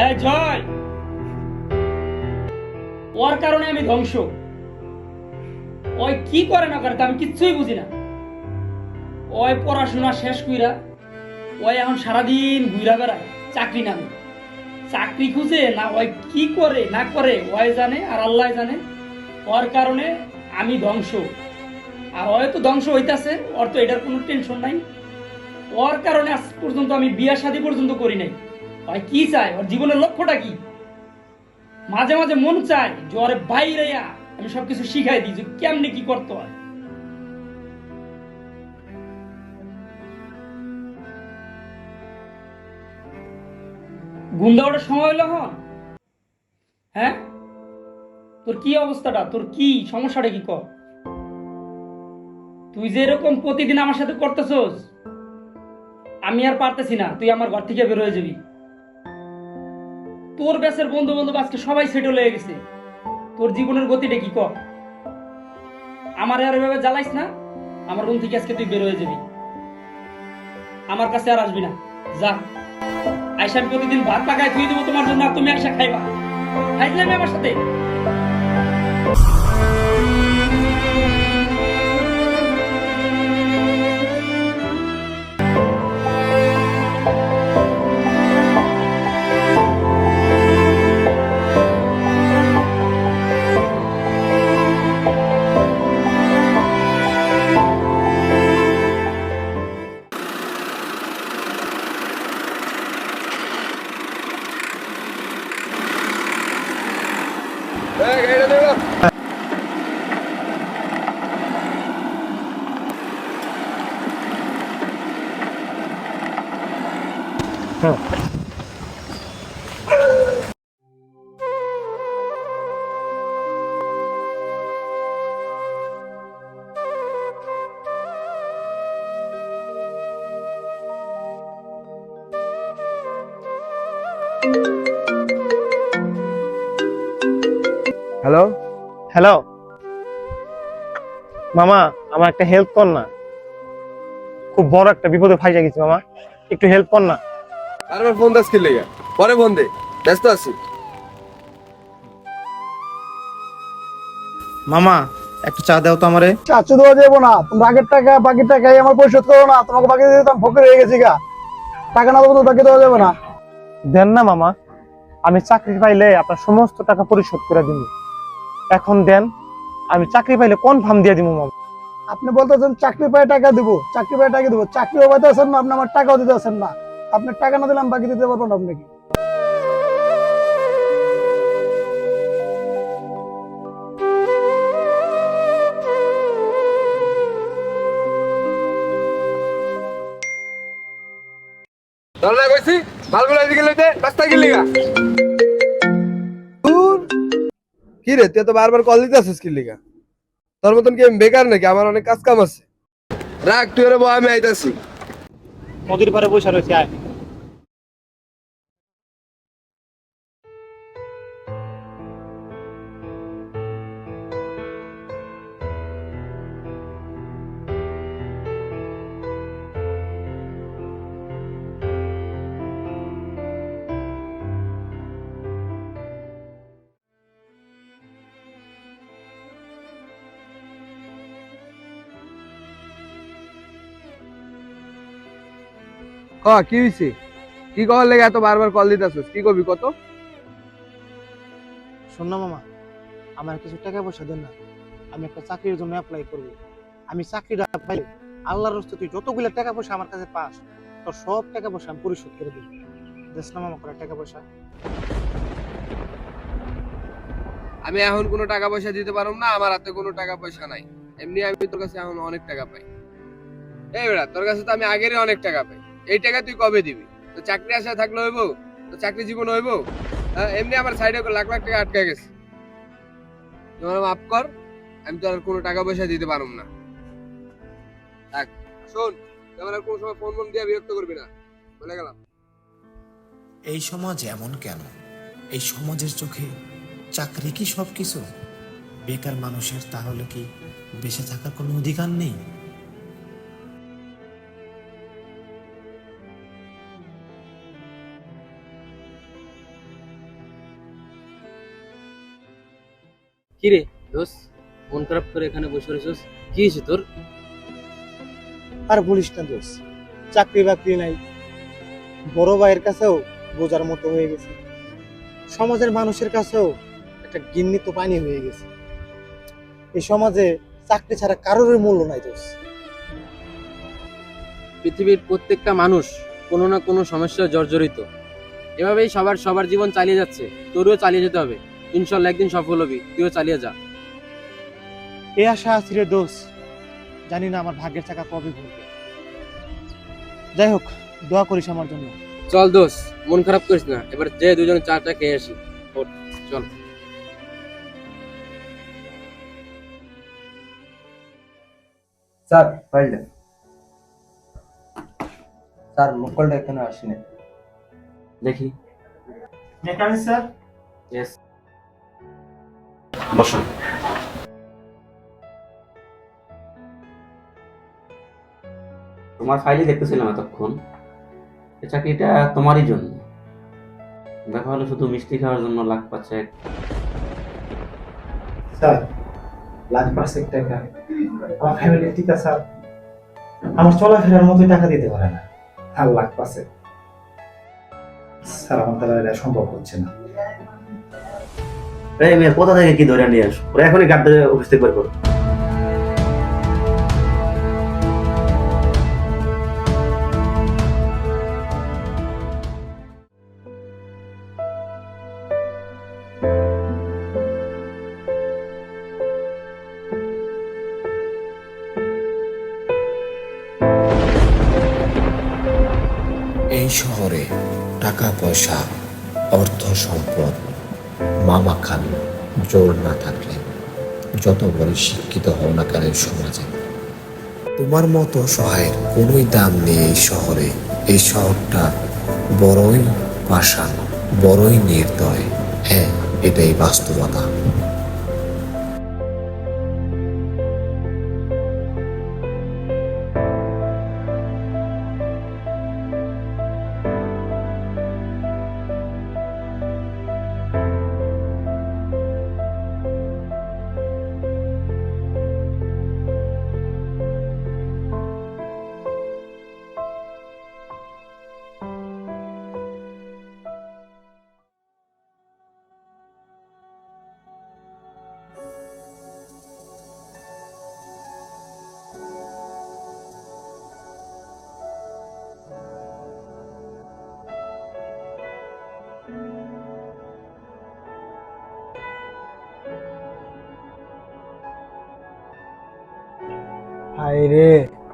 এই জয়। ওর কারণে আমি ধ্বংস। ওই কি করে না করে আমি কিচ্ছুই বুঝি না। ওই পড়াশোনা শেষ কইরা ওই এখন সারাদিন ঘুরা বেড়ায়, চাকরি নামে। চাকরি খুঁজে না ওই কি করে না করে, ওই জানে আর আল্লাহ জানে। ওর কারণে আমি ধ্বংস। আর ওই তো ধ্বংস হইতাছে, ওর তো এটার কোনো টেনশন নাই। ওর কারণে আজ পর্যন্ত আমি বিয়া শাদী পর্যন্ত করি নাই। ভাই কি চায় ওর জীবনের লক্ষ্যটা কি? মাঝে মাঝে মন চায় যে ওরে বাইরে আমি সবকিছু শিখাই দিই যে কেমনে কি করতে হয়। গুন্দা সময় হলো হন। হ্যাঁ? তোর কি অবস্থাটা? তোর কি সমস্যাটা কি কর? তুই যে এরকম প্রতিদিন আমার সাথে করতেছস, আমি আর পারতেছি না। তুই আমার ঘর থেকে বের হয়ে যাবি। তোর ব্যাসের বন্ধু বান্ধব আজকে সবাই সেটেল হয়ে গেছে। তোর জীবনের গতিটা কি কর আমার আর এভাবে জ্বালাইস না, আমার রুম থেকে আজকে তুই বের হয়ে যাবি। আমার কাছে আর আসবি না। যা। আইসা প্রতিদিন ভাত পাকায় ধুয়ে দেবো তোমার জন্য, আর তুমি একসা খাইবা। খাইছিলাম আমার সাথে? Oh. হ্যালো? হ্যালো? মামা আমার একটা হেল্প কর না। খুব বড় একটা বিপদে ফাইজা গেছি মামা। একটু হেল্প কর না। বারবার ফোন দাস কি লেগে? পরে ফোন দে। ব্যস্ত আছি। মামা একটু চা দাও তো আমারে। চাচ্ছু দেওয়া যাব না। তোমরা আগের টাকা বাকি টাকাই আমার পরিশোধ করো না। তোমাকে বাকি দিয়ে দিতাম ফকির হয়ে গেছি গা। টাকা না দেবো তো বাকি দেওয়া যাবে না। দেন না মামা। আমি চাকরি পাইলে আপনার সমস্ত টাকা পরিশোধ করে দিব। এখন দেন আমি চাকরি পাইলে কোন ফার্ম দিয়ে দিব মামা। আপনি বলতেছেন চাকরি পায় টাকা দিব চাকরি পায় টাকা দিব। চাকরিও আছেন না আপনি আমার টাকাও দিতে আছেন না। আপনি টাকা না দিলাম বাকি দিতে পারব না আপনাকে। চল না কইছি মালগুলো এদিকে লইতে রাস্তা কি কি রে তুই তো বারবার কল দিতে আসিস কি লিগা? তোর মতন কি আমি বেকার নাকি? আমার অনেক কাজ কাম আছে। রাখ তুই রে বয় আমি আইতাছি। নদীর পারে বসে রয়েছে আয়। ক কি হইছে? কি কল লেগে এত বারবার কল দিতে আসিস কি কবি কত? শোন না মামা আমার কিছু টাকা পয়সা দেন না। আমি একটা চাকরির জন্য অ্যাপ্লাই করব। আমি চাকরিটা পাইলে আল্লাহর রস্তে তুই যতগুলো টাকা পয়সা আমার কাছে পাস তোর সব টাকা পয়সা আমি পরিশোধ করে দিই। দেশ না মামা করে টাকা পয়সা? আমি এখন কোনো টাকা পয়সা দিতে পারব না আমার হাতে কোনো টাকা পয়সা নাই। এমনি আমি তোর কাছে এখন অনেক টাকা পাই। এই বেড়া তোর কাছে তো আমি আগেরই অনেক টাকা পাই। এই টাকা তুই কবে দিবি? তো চাকরি আশা থাকলে হইব? তো চাকরি জীবন হইব? হ্যাঁ, এমনি আমার সাইডে লাখ লাখ টাকা আটকে গেছে। তোমার মাফ কর আমি তো আর কোনো টাকা পয়সা দিতে পারব না। থাক শোন তোমার আর কোনো সময় ফোন ফোন দিয়ে বিরক্ত করবি না। বলে গেলাম। এই সমাজ এমন কেন? এই সমাজের চোখে চাকরি কি সব কিছু বেকার মানুষের তাহলে কি বেঁচে থাকার কোনো অধিকার নেই? কি রে দোস্ত মন খারাপ করে এখানে বসে রয়েছিস? কি হয়েছে তোর? আর বলিস না দোষ চাকরি বাকরি নাই। বড় ভাইয়ের কাছেও বোঝার মতো হয়ে গেছে। সমাজের মানুষের কাছেও একটা গিন্নি তো পানি হয়ে গেছে। এই সমাজে চাকরি ছাড়া কারোর মূল্য নাই দোষ পৃথিবীর প্রত্যেকটা মানুষ কোনো না কোনো সমস্যায় জর্জরিত। এভাবেই সবার সবার জীবন চালিয়ে যাচ্ছে তোরও চালিয়ে যেতে হবে। ইনশাল্লাহ একদিন সফল হবি। তুইও চালিয়ে যা। এই আশা আছে রে দোষ জানি না আমার ভাগ্যের চাকা কবে ঘুরবে। যাই হোক দোয়া করিস আমার জন্য। চল দোষ মন খারাপ করিস না। এবার যে দুজনে চাটা খেয়ে আসি। চল। স্যার ফাইলটা। স্যার মুকলটা এখানে আসেনি। দেখি। Mechanic sir? ইয়েস বসুন। তোমার ফাইলই দেখতেছিলাম এতক্ষণ। এই চাকরিটা তোমারই জন্য? ব্যাপার হলো শুধু মিষ্টি খাওয়ার জন্য লাখ পাচ্ছেক স্যার লাখ পার্সেন্ট টাকা। আমার ফ্যামিলি ঠিক আছে স্যার। আমার চলাফেরার মতোই টাকা দিতে পারে না। আর লাখ পার্সেন্ট স্যার আমার দ্বারা এটা সম্ভব হচ্ছে না। এই মেয়ে, কোথা থেকে কি ধরে নিয়ে আসো? ওরা এখনই গাড়ি অফিস থেকে বের করো। এই শহরে টাকা পয়সা অর্থ সম্পদ মামা খান জোর না থাকলে যত বড় শিক্ষিত হও না কেন সমাজে? তোমার মতো সহায়ের কোনোই দাম নেই এই শহরে। এই শহরটা বড়ই পাষাণ, বড়ই নির্দয়। হ্যাঁ এটাই বাস্তবতা।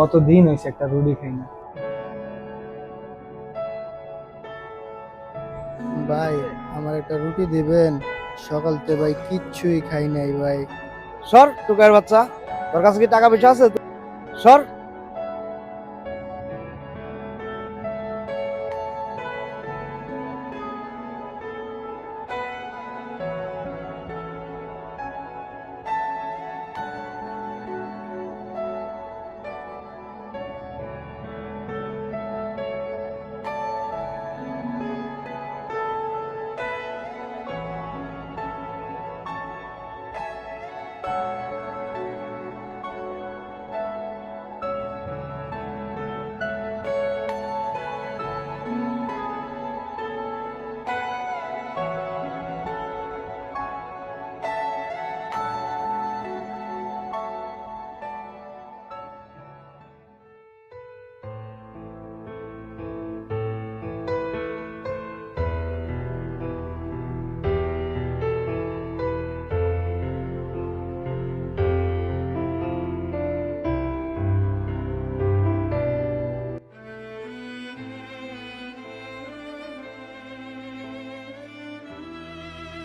কতদিন হয়েছে একটা রুটি খাই না? ভাই আমার একটা রুটি দিবেন? সকাল সকালতে ভাই কিচ্ছুই খাই নাই ভাই। সর টুকার বাচ্চা। তোর কাছে কি টাকা পয়সা আছে? সর।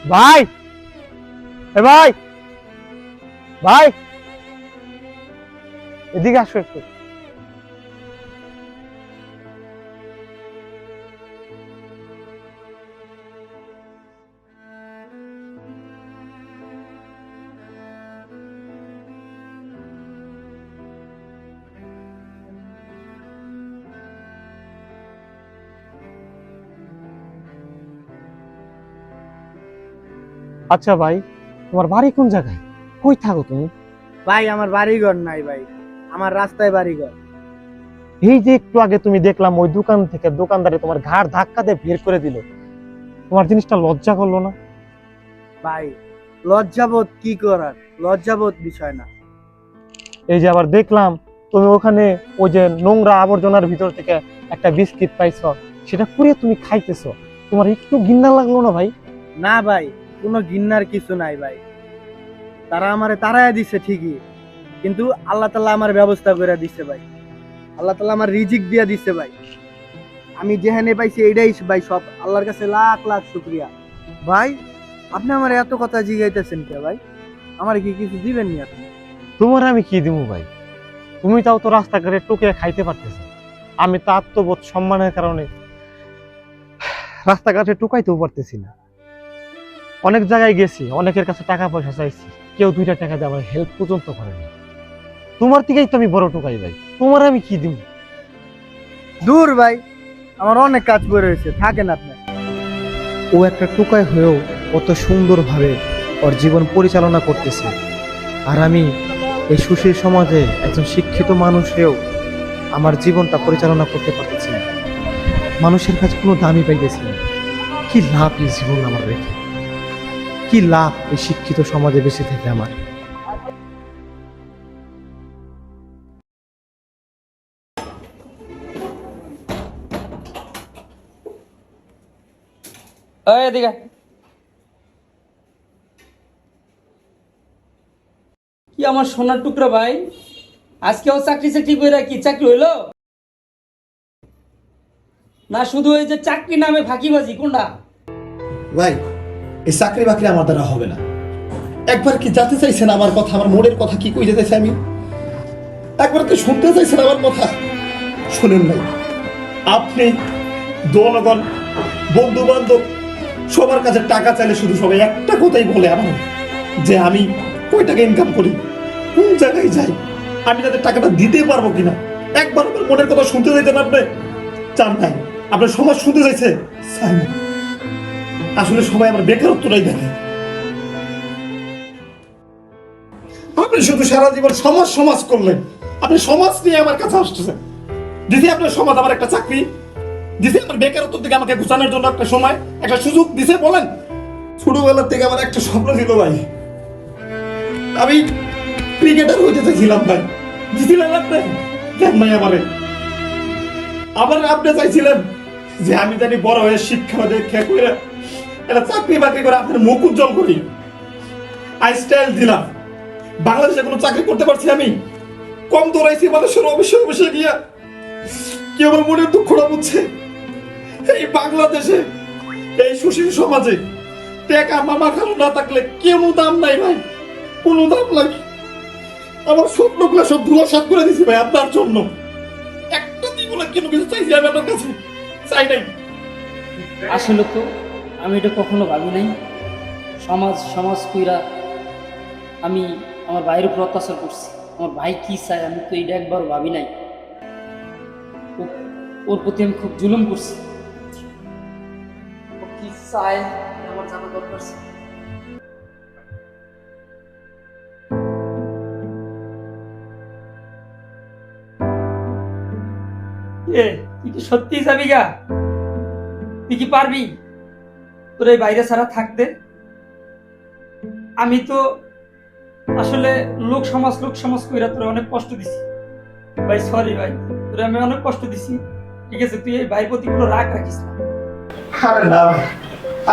ভাই! এ ভাই! ভাই! এদিকে আসো একটু। আচ্ছা ভাই তোমার বাড়ি কোন জায়গায়? কই থাকো তুমি? ভাই আমার বাড়িঘর নাই ভাই। আমার রাস্তায় বাড়িঘর। এই যে একটু আগে তুমি দেখলাম ওই দোকান থেকে দোকানদারে তোমার ঘাড় ধাক্কা দিয়ে বের করে দিল। তোমার জিনিসটা লজ্জা করল না? ভাই লজ্জাবোধ কি করার? লজ্জাবোধ বিষয় না। এই যে আবার দেখলাম তুমি ওখানে ওই যে নোংরা আবর্জনার ভিতর থেকে একটা বিস্কিট পাইছ সেটা পুরে তুমি খাইতেছো। তোমার একটু ঘিন্না লাগল না ভাই? না ভাই কোনো ঘিন্নার কিছু নাই ভাই। তারা আমারে তারাই দিছে ঠিকই, কিন্তু আল্লাহ তালা আমার ব্যবস্থা করে দিছে ভাই। আল্লাহ তাল্লাহ আমার রিজিক দিয়ে দিছে ভাই। আমি যেখানে পাইছি এইটাই ভাই সব আল্লাহর কাছে লাখ লাখ শুক্রিয়া। ভাই, আপনি আমার এত কথা জিগাইতেছেন কে ভাই? আমার কি কিছু দিবেন নি আপনি? তোমার আমি কি দিব ভাই? তুমি তাও তো রাস্তাঘাটে টোকে খাইতে পারতেছ। আমি তো আত্মবোধ সম্মানের কারণে রাস্তাঘাটে টুকাইতেও পারতেছি না। অনেক জায়গায় গেছি অনেকের কাছে টাকা পয়সা চাইছি কেউ দুইটা টাকা দিয়ে আমার হেল্প পর্যন্ত করেনি। তোমার থেকেই তো আমি বড় টুকাই ভাই তোমার আমি কি দিব? দূর ভাই আমার অনেক কাজ পড়ে রয়েছে থাকেন আপনি। ও একটা টুকাই হয়েও কত সুন্দরভাবে ওর জীবন পরিচালনা করতেছে। আর আমি এই সুশীল সমাজে একজন শিক্ষিত মানুষ হয়েও আমার জীবনটা পরিচালনা করতে পারতেছি মানুষের কাছে কোনো দামই পাইতেছি না। কি লাভ এই জীবন আমার রেখে? কি লাভ এই শিক্ষিত সমাজে বেঁচে থেকে আমার? এদিকে। কি আমার সোনার টুকরা ভাই? আজকে ও চাকরি চাকরি করে কি চাকরি হইল? না শুধু ওই যে চাকরি নামে ফাঁকিবাজি কোনটা? ভাই এই চাকরি বাকরি আমার দ্বারা হবে না। একবার কি জানতে চাইছেন আমার কথা? আমার মনের কথা কি কই যেতে চাই আমি? একবার কি শুনতে চাইছেন আমার কথা? শুনেন নাই। আপনি জনগণ বন্ধু বান্ধব সবার কাছে টাকা চাইলে শুধু সবাই একটা কথাই বলে আমার, যে আমি কই টাকা ইনকাম করি? কোন জায়গায় যাই? আমি তাদের টাকাটা দিতে পারব কিনা? একবার মনের কথা শুনতে চাইতেন আপনি? চান নাই। আপনার সমাজ শুনতে চাইছে? চাই না আসলে সবাই আমার বেকারত্বটাই দেখে। আপনি শুধু সারা জীবন সমাজ সমাজ করলেন। আপনি সমাজ নিয়ে আমার কাছে আসতেছেন। দিদি, আপনার সমাজ আমার একটা চাকরি। দিদি, আমার বেকারত্ব থেকে আমাকে গুছানোর জন্য একটা সময়, একটা সুযোগ দিছে, বলেন। ছোটবেলার থেকে আমার একটা স্বপ্ন ছিল ভাই। আমি ক্রিকেটার হইতে চাইছিলাম ভাই। দিছিলেন আপনি? ভাই আমারে। আবার আপনি চাইছিলেন যে আমি জানি বড় হয়ে শিক্ষা দীক্ষা করে একটা চাকরি বাকরি করে আপনার মুখ উজ্জ্বল করি। আই স্টাইল দিলাম। বাংলাদেশে কোনো চাকরি করতে পারছি আমি। কম দৌড়াইছি মানুষের অবশ্যই অবশ্যই গিয়া। কি আমার মনের দুঃখটা বুঝছে? এই বাংলাদেশে, এই সুশীল সমাজে টেকা মামা খালো না থাকলে কেউ দাম নাই ভাই? কোনো দাম লাগে আমার স্বপ্নগুলো সব ধুলাসাত করে দিছি ভাই আপনার জন্য। একটা দিন বলে কেন কিছু চাইছি আমি আপনার কাছে? চাই নাই। আসলে তো আমি এটা কখনো ভাবি নাই। সমাজ সমাজ কইরা আমি আমার ভাইয়ের উপর অত্যাচার করছি। আমার ভাই কি চায় আমি তো এটা একবার ভাবি নাই। ওর প্রতি আমি খুব জুলুম করছি। কি কি সত্যি যাবি গা? তুই কি পারবি? তোর এই বাইরে ছাড়া থাকতে? আমি তো আসলে লোক সমাজ লোক সমাজ কইরা তোরা অনেক কষ্ট দিছি। ভাই সরি ভাই, তোরে আমি অনেক কষ্ট দিছি। ঠিক আছে, তুই এই ভাই প্রতি কোনো রাগ রাখিস না। আরে না,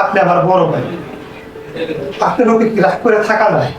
আপনি আমার বড় ভাই। আপনার কি রাগ করে থাকা যায়?